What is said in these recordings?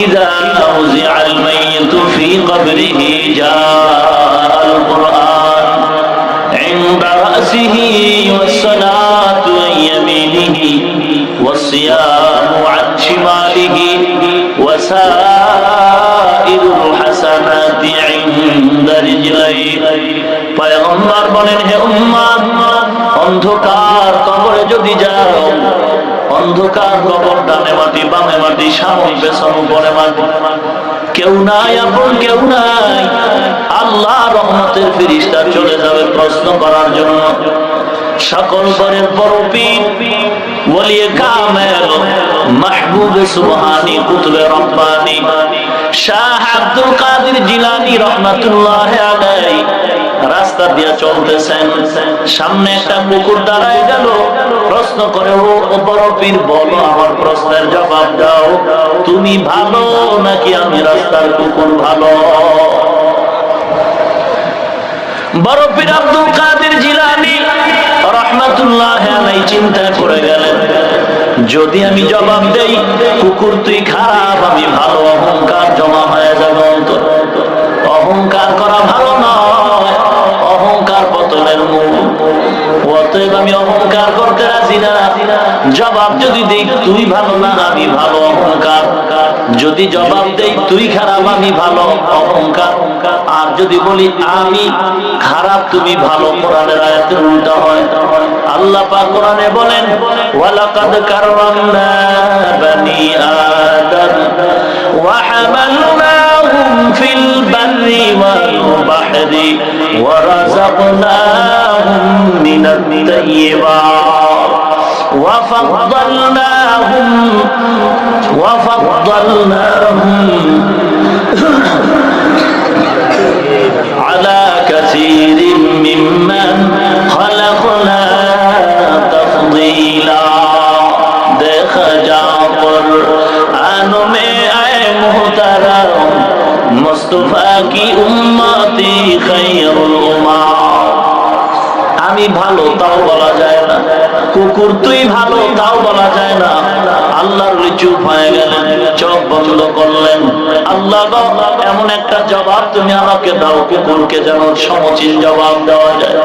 إذا أوزع অন্ধকার কবর, ডানে মাটি, বামে মাটি, সামনে পেছন, উপরে মাটি। কেউ নাই আপন, কেউ নাই। আল্লাহ রহমতের ফিরিস্তা চলে যাবে প্রশ্ন করার জন্য। সকল পরের পরপীর ওলিয়ে কামেল, মাহবুব সুবহানি, কুতুবে রব্বানি। শাহ আব্দুল কাদের জিলানী রহমাতুল্লাহ আলাইহি। রাস্তা দিয়ে চলতেছেন। সামনে একটা কুকুর দাঁড়ায় গেল। প্রশ্ন করে, ও বড় পীর, বলো আমার প্রশ্নের জবাব দাও। তুমি ভালো নাকি আমি রাস্তার কুকুর ভালো? বড় পীর আব্দুল কাদের জিলানি রহমাতুল্লাহ আলাই চিন্তায় পড়ে গেলেন, যদি আমি জবাব দেই, কুকুর তুই খারাপ, আমি ভালো, অহংকার জমা হয়ে যাবে অহংকার করা ভালো জবাব যদি দিই, তুই ভালো না, আমি ভালো অহংকার। যদি জবাব দেই, তুই খারাপ, আমি ভালো অহংকার। আর যদি বলি, আমি খারাপ, তুমি ভালো, কোরআনের আয়াতের উল্টা হয়। আল্লাহ পাক কোরআনে বলেন, ওয়ালাকাদ কাররামনা বানি আদম, ওয়া হামালনাহুম ফিল বাররি ওয়াল বাহরি, ওয়া রাযাকনাহুম মিনাত তাইয়্যিবাত وفضلناهم وفضلناهم على كثير ممن خلقنا تفضيلا. দেখা যা পর আনুমে আয় মোহতারাম, মুস্তফা কি উম্মতি খাইরুল উম্মাহ আমি ভালো, তাও বলা যায় না। কুকুর তুই ভালো, তাও বলা যায় না। আল্লাহর চুপ হয়ে গেলেন, চোখ বন্ধ করলেন। আল্লাহ এমন একটা জবাব তুমি আমাকে দাও, কুকুরকে যেন সমচিন জবাব দেওয়া যায়।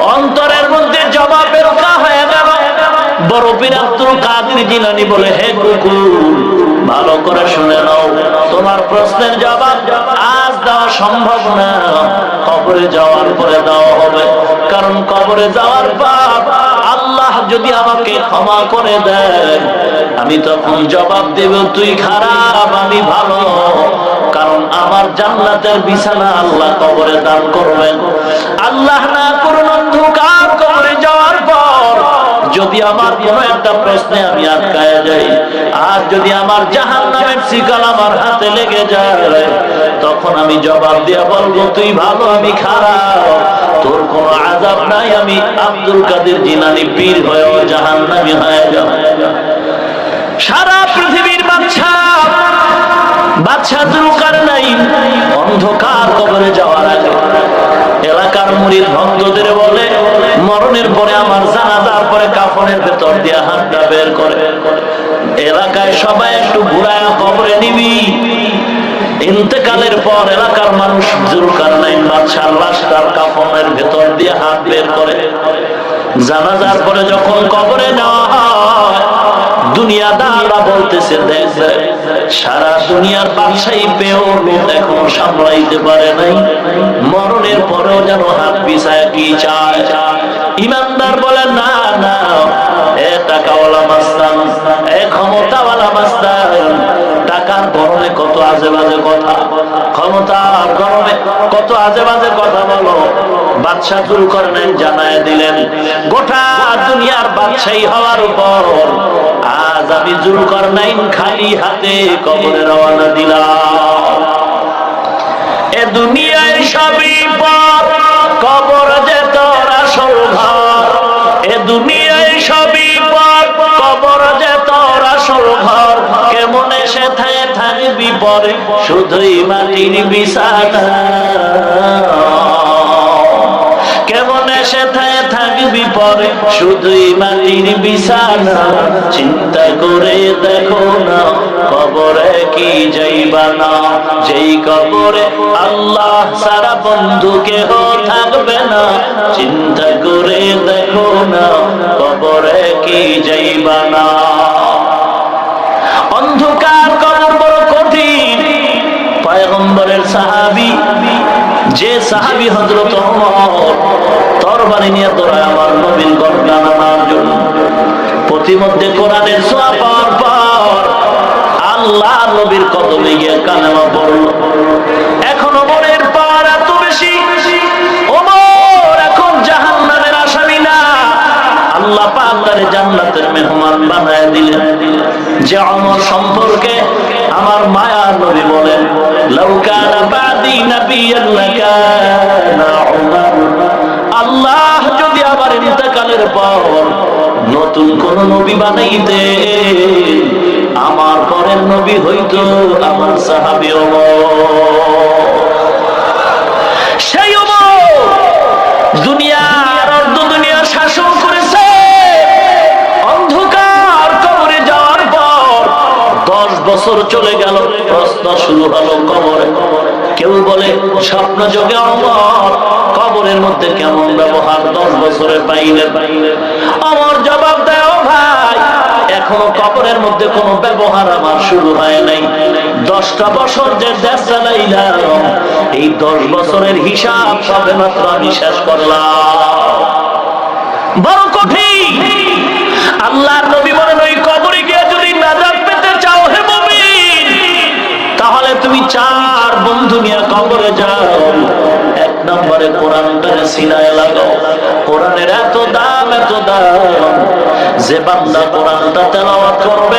অন্তরের মধ্যে জবাবের কা হয়ে গেল। বড় পীর কাদের জিলানি বলে, হে কুকুর, ভালো করে শুনে নাও। তোমার প্রশ্নের জবাব আজ দেওয়া সম্ভব না। কবরে যাওয়ার পরে দেওয়া হবে। কারণ কবরে যাওয়ার পর আল্লাহ যদি আমাকে ক্ষমা করে দেয় আমি তখন জবাব দেব, তুই খারাপ, আমি ভালো। কারণ আমার জান্নাতের বিছানা আল্লাহ কবরে দান করবেন। আল্লাহ না করুন অন্ধকার কবরে যাওয়ার পর যদি আমার কোনো একটা প্রশ্নে আমি আটকায় যাই, আর যদি আমার জাহান নামের শিকাল আমার হাতে লেগে যায় তখন আমি জবাব দিয়ে বলব, তুই ভালো, আমি খারাপ। তোর কোনো আজাব নাই, আমি আব্দুল কাদের জিনানি পীর হয়েও জাহান নামি হয়ে যাব। সারা পৃথিবীর বাচ্চা বাচ্চা দুকার নাই, অন্ধকার কবরে যাওয়ার আগে। এলাকার মুড়ির ভক্তদের বলে, মরণের পরে আমার জানাজার পরে কাফনের ভেতর দিয়ে হাতটা বের করে। এলাকায় সবাই একটু ঘুরায় কবরে নিবি। ইন্তেকালের পর এলাকার মানুষ জুরকার নাই বাদশার লাশ তার কাফনের ভেতর দিয়ে হাত বের করে। জানাজার পরে যখন কবরে নেওয়া হয়, দুনিয়াদাররা বলতেছে, দেখ সারা দুনিয়ার এখন সামলাইতে পারে নাই। মরণের পরেও যেন হাত পিছায় কি চায়? ইমানদার বলে, না না, এ টাকাওয়ালা মাস্তান, এ ক্ষমতাওয়ালা মাস্তান টাকার গরমে কত আজে বাজে কথা? ক্ষমতার গরমে কত আজে বাজে কথা বলো? বাদশাহ দূর করেন জানায় দিলেন, গোটা দুনিয়ার বাদশাহী হওয়ার উপর আজ আমি জুল করনাইন খালি হাতে কবরে রওনা দিলাম। এ দুনিয়ায় সবই পরে শুধুই মাটির বিছানা কেমন এসে থাকবি পরে শুধুই মাটির বিছানা চিন্তা করে দেখো না, কবরে কি যাইবা না। যেই কবরে আল্লাহ সারা বন্ধু কেহ থাকবে না। চিন্তা করে পয়গম্বরের সাহাবি, যে সাহাবি হজরত তরবারি নিয়ে তোরা আমার নবীন ঘটনা নামার জন্য। প্রতিমধ্যে কোরআনের সোয়া পাওয়ার পর আল্লাহ নবীর কদমে গিয়ে কালেমা তারে জান্নাতের মেহমান বানায় দিলেন। যে অমর সম্পর্কে আমার মায়ার নবী বলেন, লাউ বাদি আল্লাহ যদি আবার ইন্তেকালের পর নতুন কোন নবী বানাইতে আমার পরের নবী হইতো আমার সাহাবী ওমর বছর চলে গেল প্রশ্ন শুরু হলো কবরে। কেউ বলে, স্বপ্ন যোগে অমর কবরের মধ্যে কেমন ব্যবহার? দশ বছরের বাইরে। অমর জবাব দেয় ভাই, এখনও কবরের মধ্যে কোনো ব্যবহার আমার শুরু হয় নাই। দশটা বছর যে দেশ চালাইলাম, এই দশ বছরের হিসাব সবে মাত্র আমি শেষ করলাম। বড় কঠিন। আল্লাহর নবী চার বন্ধু নিয়ে কবরে যাও। এক নম্বরে কোরআনটারে সিনায় লাগাও। কোরআনের এত দাম এত দাম। যে বান্দা কোরআনটা তেলাওয়াত করবে,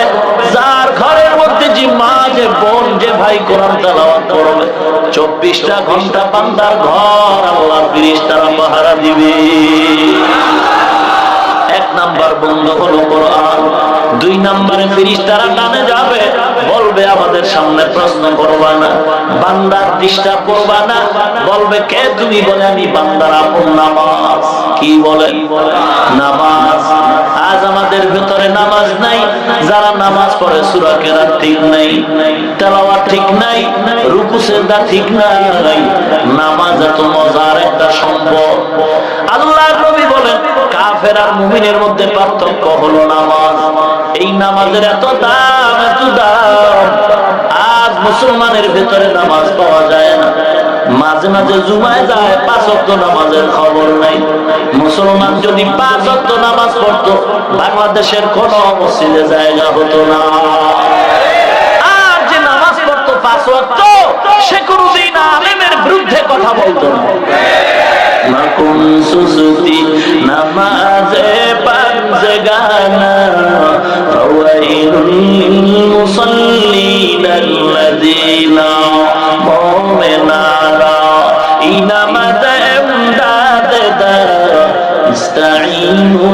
যার ঘরের মধ্যে যে মা, যে বোন, যে ভাই কোরআন তেলাওয়াত করবে, চব্বিশটা ঘণ্টা বান্দার ঘর আল্লাহ তারা পাহারা দিবে। এক নাম্বার বন্ধ হলো কোরআন। দুই নাম্বারে ফিরিস তারা যাবে, বলবে, আমাদের সামনে প্রশ্ন করবা না। বান্দার ডিস্টার্ব করবা না? বলবে, কে তুমি? বলে, আমি বান্দার আপন নামাজ। কি বলে? নামাজ। আজ আমাদের ভেতরে নামাজ নাই। যারা নামাজ পড়ে, সুরা কেরাত ঠিক নাই। তেলাওয়া ঠিক নাই। রুকু সেজদা ঠিক নাই। নামাজ এত মজার একটা সম্পদ। আল্লাহর নবী বলেন, কাফের আর মুমিনের মধ্যে পার্থক্য হলো নামাজ। এই নামাজের এত দাম এত দাম। মুসলমানের ভেতরে নামাজ পাওয়া যায় না। মাঝে মাঝে জুমায় যায়, পাঁচ অক্ট নামাজের খবর নাই। মুসলমান যদি পাঁচ অক্ট নামাজ পড়তো, বাংলাদেশের কোন মসজিদে জায়গা হতো না। আর যে নামাজ পড়তো পাঁচ কথা বলতো না। নামাজে পাঁচ গানা ফাওয়াইলুল মুসাল্লিন আল্লাযীনা মুমিনারা ইনামাদ ইমদাদ দা ইস্তাঈনু